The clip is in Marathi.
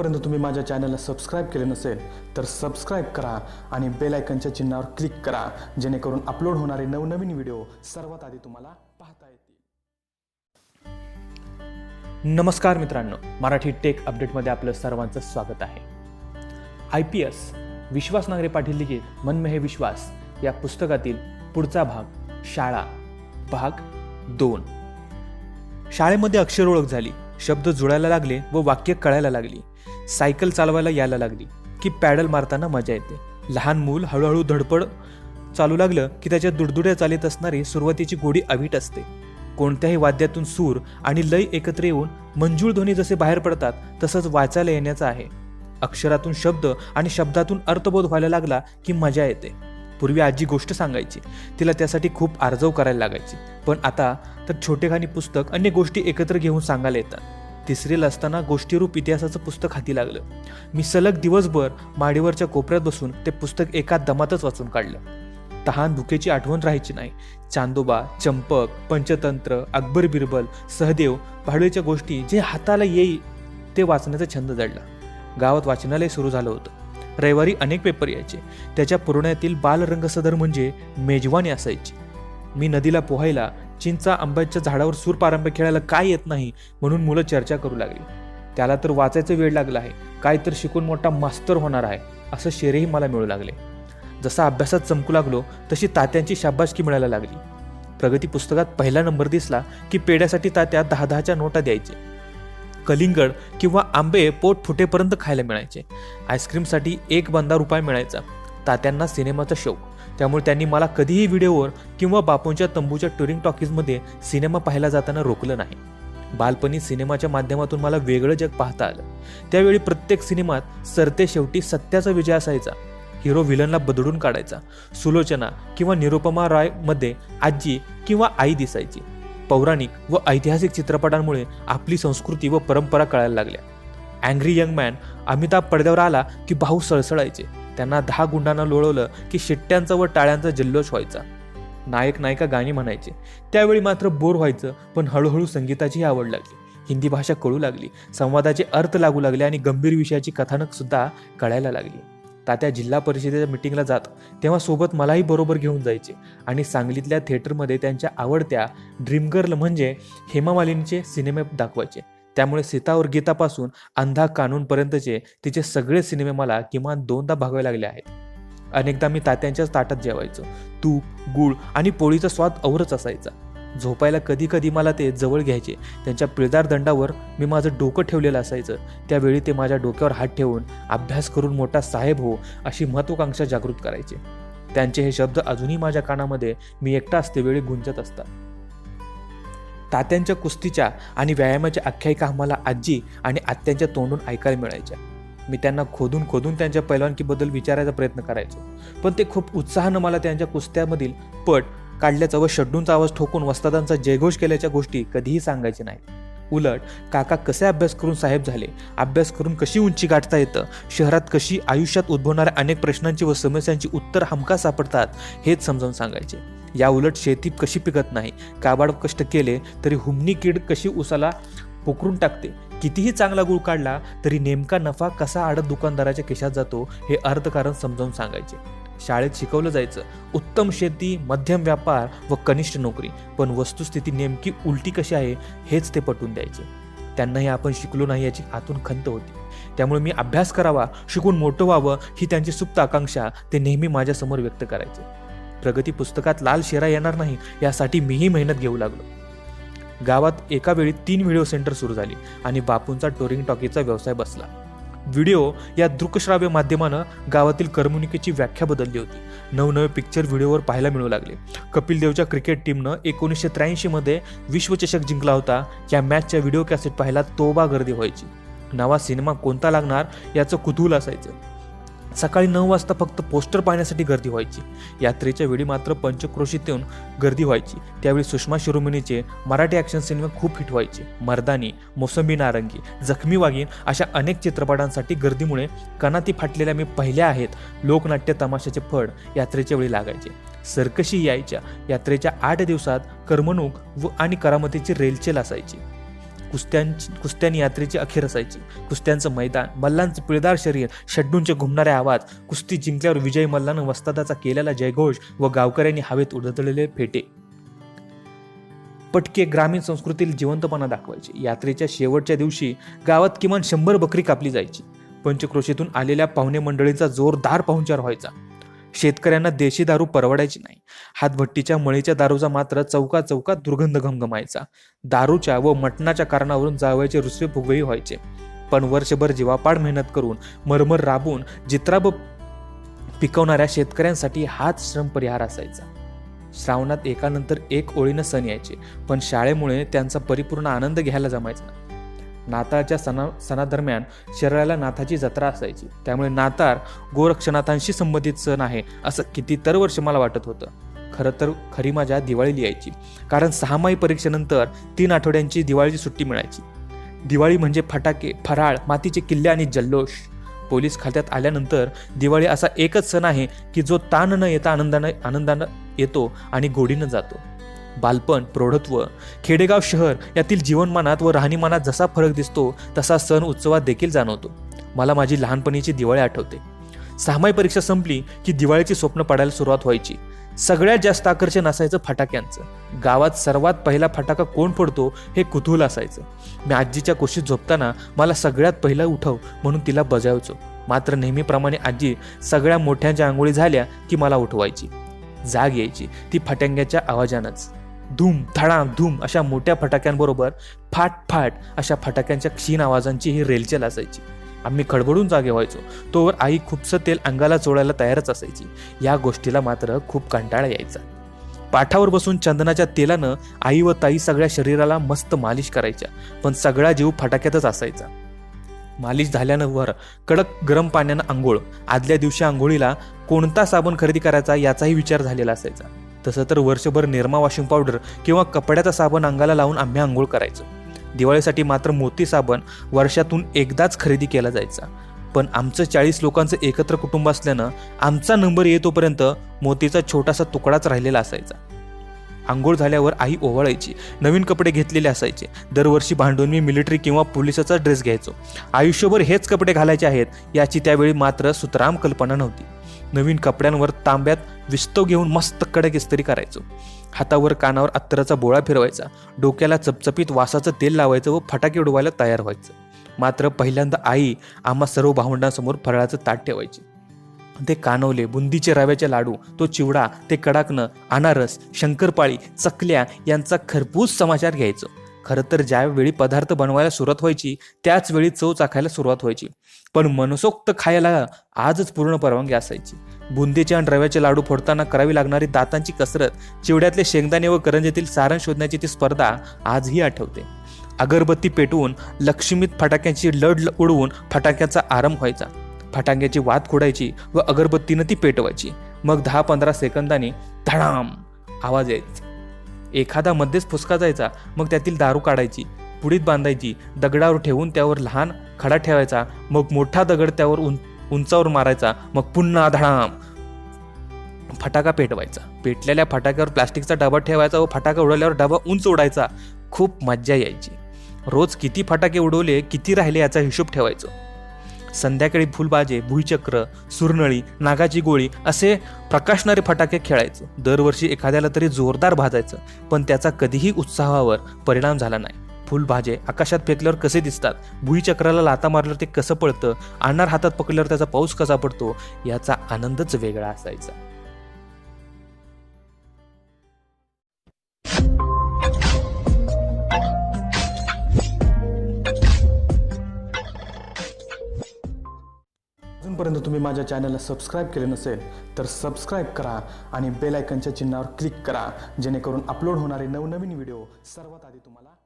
जोपर्यंत तुम्ही माझ्या चॅनलला सबस्क्राईब केले नसेल तर सबस्क्राईब करा आणि बेलायकनच्या चिन्हावर क्लिक करा जेणेकरून अपलोड होणारे नवनवीन व्हिडिओ सर्वात आधी तुम्हाला पाहता येतील. नमस्कार मित्रांनो मराठी टेक अपडेटमध्ये आपलं सर्वांचं स्वागत आहे. I P S Vishwas Nangare Patil लिखित मन में विश्वास या पुस्तकातील पुढचा भाग शाळा भाग दोन. शाळेमध्ये अक्षर ओळख झाली. शब्द जुळायला लागले व वाक्य कळायला लागली. सायकल चालवायला यायला लागली की पॅडल मारताना मजा येते. लहान मूल हळूहळू धडपड चालू लागलं की त्याच्या दुडदुड्या चालीत असणारी सुरुवातीची गोडी अवीट असते. कोणत्याही वाद्यातून सूर आणि लय एकत्र येऊन मंजूळ ध्वनी जसे बाहेर पडतात तसंच वाचायला येण्याचं आहे. अक्षरातून शब्द आणि शब्दातून अर्थबोध व्हायला लागला की मजा येते. पूर्वी आजी गोष्ट सांगायची. तिला त्यासाठी खूप आर्जव करायला लागायची. पण आता तर छोटेखानी पुस्तक अन्य गोष्टी एकत्र घेऊन सांगायला येतात. तिसरीला असताना गोष्टीरूप इतिहासाचं पुस्तक हाती लागलं. मी सलग दिवसभर माडीवरच्या कोपऱ्यात बसून ते पुस्तक एका दमातच वाचून काढलं. तहान भुकेची आठवण राहायची नाही. चांदोबा चंपक पंचतंत्र अकबर बिरबल सहदेव भाडवेच्या गोष्टी जे हाताला येई ते वाचण्याचा छंद जडला. गावात वाचनालय सुरू झालं होतं. रविवारी अनेक पेपर यायचे. त्याच्या पुरवण्यातील बालरंगसदर म्हणजे मेजवानी असायची. मी नदीला पोहायला चिंचा आंब्याच्या झाडावर सूरपारंभ खेळायला काय येत नाही म्हणून मुलं चर्चा करू लागली. त्याला तर वाचायचं वेळ लागला आहे. काय तर शिकून मोठा मास्तर होणार आहे असं शेरेही मला मिळू लागले. जसा अभ्यासात चमकू लागलो तशी तात्यांची शाबासकी मिळायला लागली. प्रगती पुस्तकात पहिला नंबर दिसला की पेड्यासाठी तात्या दहा दहाच्या नोटा द्यायचे. कलिंगड किंवा आंबे पोट फुटेपर्यंत खायला मिळायचे. आईस्क्रीमसाठी एक बंदा रुपये मिळायचा. तात्यांना सिनेमाचा शौक. त्यामुळे त्यांनी मला कधीही व्हिडिओवर किंवा बापूंच्या तंबूच्या टुरिंग टॉकीजमध्ये सिनेमा पाहायला जाताना रोखलं नाही. बालपणी सिनेमाच्या माध्यमातून मला वेगळं जग पाहता आलं. त्यावेळी प्रत्येक सिनेमात सरते शेवटी सत्याचा विजय असायचा. हिरो विलनला बदडून काढायचा. सुलोचना किंवा निरुपमा रॉयमध्ये आजी किंवा आई दिसायची. पौराणिक व ऐतिहासिक चित्रपटांमुळे आपली संस्कृती व परंपरा कळायला लागल्या. अँग्री यंग मॅन अमिताभ पडद्यावर आला की भाऊ सळसळायचे. त्यांना दहा गुंडांना लोळवलं की शिट्ट्यांचा व टाळ्यांचा जल्लोष व्हायचा. नायक नायिका गाणी म्हणायचे. त्यावेळी मात्र बोर व्हायचं पण हळूहळू संगीताचीही आवड लागली. हिंदी भाषा कळू लागली संवादाचे अर्थ लागू लागले आणि गंभीर विषयाची कथानक सुद्धा कळायला लागली. तात्या जिल्हा परिषदेच्या मिटिंगला जात तेव्हा सोबत मलाही बरोबर घेऊन जायचे. आणि सांगलीतल्या थिएटरमध्ये त्यांच्या आवडत्या ड्रीम गर्ल म्हणजे हेमा मालिनीचे सिनेमे दाखवायचे. त्यामुळे सीतावर गीतापासून अंधा कानूनपर्यंतचे तिचे सगळे सिनेमे मला किमान दोनदा भागावे लागले आहेत. अनेकदा मी तात्यांच्याच ताटात जेवायचो. तूप गूळ आणि पोळीचा स्वाद औरच असायचा. झोपायला कधी कधी मला ते जवळ घ्यायचे. त्यांच्या पिळदार दंडावर मी माझं डोकं ठेवलेलं असायचं. त्यावेळी ते माझ्या डोक्यावर हात ठेवून अभ्यास करून मोठा साहेब हो अशी महत्वाकांक्षा जागृत करायचे. त्यांचे हे शब्द अजूनही माझ्या कानामध्ये मी एकटा असते वेळी गुंजत असतात. तात्यांच्या कुस्तीच्या आणि व्यायामाच्या आख्यायिका आम्हाला आजी आणि आत्यांच्या तोंडून ऐकायला मिळायच्या. मी त्यांना खोदून खोदून त्यांच्या पैलवानकीबद्दल विचारायचा प्रयत्न करायचो. पण ते खूप उत्साहानं मला त्यांच्या कुस्त्यामधील पट काढल्याचा व शड्डूंचा आवाज ठोकून वस्तादांचा जयघोष केल्याच्या गोष्टी कधीही सांगायचे नाहीत. उलट काका कसे अभ्यास करून साहेब झाले? अभ्यास करून कशी उंची गाठता येतं? शहरात कशी आयुष्यात उद्भवणाऱ्या अनेक प्रश्नांची व समस्यांची उत्तर हमका सापडतात हेच समजावून सांगायचे. या उलट शेती कशी पिकत नाही? काबाड कष्ट केले तरी हुमणी कीड कशी उसाला पोखरून टाकते? कितीही चांगला गुळ काढला तरी नेमका नफा कसा आडत दुकानदाराच्या खिशात जातो हे अर्थकारण समजावून सांगायचे. शाळेत शिकवलं जायचं. उत्तम शेती मध्यम व्यापार व कनिष्ठ नोकरी. पण वस्तुस्थिती नेमकी उलटी कशी आहे हेच ते पटवून द्यायचे. त्यांनाही आपण शिकलो नाही याची आतून खंत होती. त्यामुळे मी अभ्यास करावा शिकून मोठं व्हावं ही त्यांची सुप्त आकांक्षा ते नेहमी माझ्यासमोर व्यक्त करायचे. प्रगती पुस्तकात लाल शेरा येणार नाही यासाठी मीही मेहनत घेऊ लागलो. गावात एका वेळी तीन व्हिडिओ सेंटर सुरू झाली आणि बापूंचा टोरिंग टॉकीचा व्यवसाय बसला. व्हिडिओ या दृकश्राव्य माध्यमानं गावातील करमणुकीची व्याख्या बदलली होती. नवनवे पिक्चर व्हिडिओवर पाहायला मिळू लागले. कपिल देवच्या क्रिकेट टीमनं एकोणीसशे त्र्याऐंशीमध्ये विश्वचषक जिंकला होता. या मॅचच्या व्हिडिओ कॅसेट पाहायला तोबा गर्दी व्हायची. नवा सिनेमा कोणता लागणार याचं कुतूहल असायचं. सकाळी नऊ वाजता फक्त पोस्टर पाहण्यासाठी गर्दी व्हायची. यात्रेच्या वेळी मात्र पंचक्रोशीतून गर्दी व्हायची. त्यावेळी सुषमा शिरोमिनीचे मराठी ॲक्शन सिनेमे खूप हिट व्हायचे. मर्दानी मोसंबी नारंगी जखमी वागीन अशा अनेक चित्रपटांसाठी गर्दीमुळे कनाती फाटलेल्या मी पहिल्या आहेत. लोकनाट्य तमाशाचे फड यात्रेच्या वेळी लागायचे. सरकशी यायच्या. यात्रेच्या आठ दिवसात करमणूक व आणि करामतीची रेलचेल असायची. कुस्त्यांची कुस्त्यांनी यात्रेची अखेर असायची. कुस्त्यांचं मैदान मल्लांचं पिळदार शरीर शड्डूंचे घुमणारे आवाज कुस्ती जिंकल्यावर विजय मल्लानं वस्तादाचा केलेला जयघोष व गावकऱ्यांनी हवेत उडतलेले फेटे. पटके ग्रामीण संस्कृतीला जिवंतपणा दाखवायचे. यात्रेच्या शेवटच्या दिवशी गावात किमान शंभर बकरी कापली जायची. पंचक्रोशीतून आलेल्या पाहुणे मंडळींचा जोरदार पाहुणचार व्हायचा. शेतकऱ्यांना देशी दारू परवडायची नाही. हातभट्टीच्या मळीच्या दारूचा मात्र चौका चौकात दुर्गंध घमघमायचा. दारूच्या व मटणाच्या कारणावरून जावयाचे रुसवे फुगवेही व्हायचे. पण वर्षभर जीवापाड मेहनत करून मरमर राबून जित्राब पिकवणाऱ्या शेतकऱ्यांसाठी हाच श्रम परिहार असायचा. श्रावणात एकानंतर एक ओळीनं सण यायचे. पण शाळेमुळे त्यांचा परिपूर्ण आनंद घ्यायला जमायचा. नाताळच्या सणा सणादरम्यान शरीराला नाथाची जत्रा असायची. त्यामुळे नाताळ गोरक्षनाथांशी संबंधित सण आहे असं कितीतर वर्ष मला वाटत होतं. खरं तर खरी माझ्या दिवाळी यायची. कारण सहामाही परीक्षेनंतर तीन आठवड्यांची दिवाळीची सुट्टी मिळायची. दिवाळी म्हणजे फटाके फराळ मातीचे किल्ले आणि जल्लोष. पोलीस खात्यात आल्यानंतर दिवाळी असा एकच सण आहे की जो ताण न येता आनंदानं आनंदानं येतो आणि गोडीनं जातो. बालपण प्रौढत्व खेडेगाव शहर यातील जीवनमानात व राहणीमानात जसा फरक दिसतो तसा सण उत्सवात देखील जाणवतो. मला माझी लहानपणीची दिवाळी आठवते. सहामाही परीक्षा संपली की दिवाळीची स्वप्न पडायला सुरुवात व्हायची. सगळ्यात जास्त आकर्षण असायचं फटाक्यांचं. गावात सर्वात पहिला फटाका कोण फोडतो हे कुतूहल असायचं. मी आजीच्या कुशीत झोपताना मला सगळ्यात पहिला उठव म्हणून तिला बजावचो मात्र नेहमीप्रमाणे आजी सगळ्या मोठ्यांच्या आंघोळी झाल्या की मला उठवायची. जाग यायची. ती फट्यांग्याच्या आवाजानंच. धूम धडाम धूम अशा मोठ्या फटाक्यांबरोबर फाट फाट अशा फटाक्यांच्या क्षीण आवाजांची ही रेलचेल असायची. आम्ही खडबडून जागे व्हायचो. तोवर आई खूपसं तेल अंगाला चोळायला तयारच असायची. या गोष्टीला मात्र खूप कंटाळा यायचा. पाठावर बसून चंदनाच्या तेलानं आई व ताई सगळ्या शरीराला मस्त मालिश करायच्या. पण सगळा जीव फटाक्यातच असायचा. मालिश झाल्यानंतर कडक गरम पाण्यानं आंघोळ आदल्या दिवशी आंघोळीला कोणता साबण खरेदी करायचा याचाही विचार झालेला असायचा. तसं तर वर्षभर निरमा वॉशिंग पावडर किंवा कपड्याचा साबण अंगाला लावून आम्ही आंघोळ करायचो. दिवाळीसाठी मात्र मोती साबण वर्षातून एकदाच खरेदी केला जायचा. पण आमचं चाळीस लोकांचं एकत्र कुटुंब असल्यानं आमचा नंबर येतोपर्यंत मोतीचा छोटासा तुकडाच राहिलेला असायचा. आंघोळ झाल्यावर आई ओवाळायची नवीन कपडे घेतलेले असायचे. दरवर्षी भांडून मी मिलिटरी किंवा पोलिसाचा ड्रेस घ्यायचो. आयुष्यभर हेच कपडे घालायचे आहेत याची त्यावेळी मात्र सुतराम कल्पना नव्हती. नवीन कपड्यांवर तांब्यात विस्तव घेऊन मस्त कडक इस्त्री करायचो. हातावर कानावर अत्तराचा बोळा फिरवायचा. डोक्याला चपचपीत वासाचं तेल लावायचं व फटाके उडवायला तयार व्हायचं. मात्र पहिल्यांदा आई आम्हा सर्व भावंडांसमोर फराळाचं ताट ठेवायची. ते कानवले बुंदीचे रव्याचे लाडू तो चिवडा ते कडाकणं अनारस शंकरपाळी चकल्या यांचा खरपूस समाचार घ्यायचो. खरं तर ज्यावेळी पदार्थ बनवायला सुरुवात व्हायची त्याच वेळी चव चाखायला सुरुवात व्हायची. पण मनसोक्त खायला आजच पूर्ण परवानगी असायची. बुंदीचे आणि रव्याचे लाडू फोडताना करावी लागणारी दातांची कसरत चिवड्यातले शेंगदाणे व करंजेतील सारण शोधण्याची ती स्पर्धा आजही आठवते. अगरबत्ती पेटवून लक्ष्मीत फटाक्यांची लढ उडवून फटाक्याचा आरंभ व्हायचा. फटाक्याची वात खोडायची व अगरबत्तीनं ती पेटवायची. मग दहा पंधरा सेकंदांनी धडाम आवाज यायचा. एखादा मध्येच फुसका जायचा मग त्यातील दारू काढायची पुडीत बांधायची दगडावर ठेवून त्यावर लहान खडा ठेवायचा मग मोठा दगड त्यावर उं उंचावर मारायचा मग पुन्हा धडाम! फटाका पेटवायचा. पेटलेल्या फटाक्यावर प्लास्टिकचा डबा ठेवायचा व फटाका उडवल्यावर डबा उंच उडायचा. खूप मज्जा यायची. रोज किती फटाके उडवले किती राहिले याचा हिशोब ठेवायचो. संध्याकाळी फुलबाजे भुईचक्र सुरनळी नागाची गोळी असे प्रकाशणारे फटाके खेळायचो. दरवर्षी एखाद्याला तरी जोरदार भाजायचं पण त्याचा कधीही उत्साहावर परिणाम झाला नाही. फुलभाजे आकाशात फेकल्यावर कसे दिसतात? भुईचक्राला लाता मारल्यावर ते कसं पळतं? आणणार हातात पकडल्यावर त्याचा पाऊस कसा पडतो? याचा आनंदच वेगळा असायचा. अजूनपर्यंत तुम्ही माझ्या चॅनलला सबस्क्राईब केले नसेल तर सबस्क्राईब करा आणि बेलायकनच्या चिन्हावर क्लिक करा जेणेकरून अपलोड होणारे नवनवीन व्हिडिओ सर्वात आधी तुम्हाला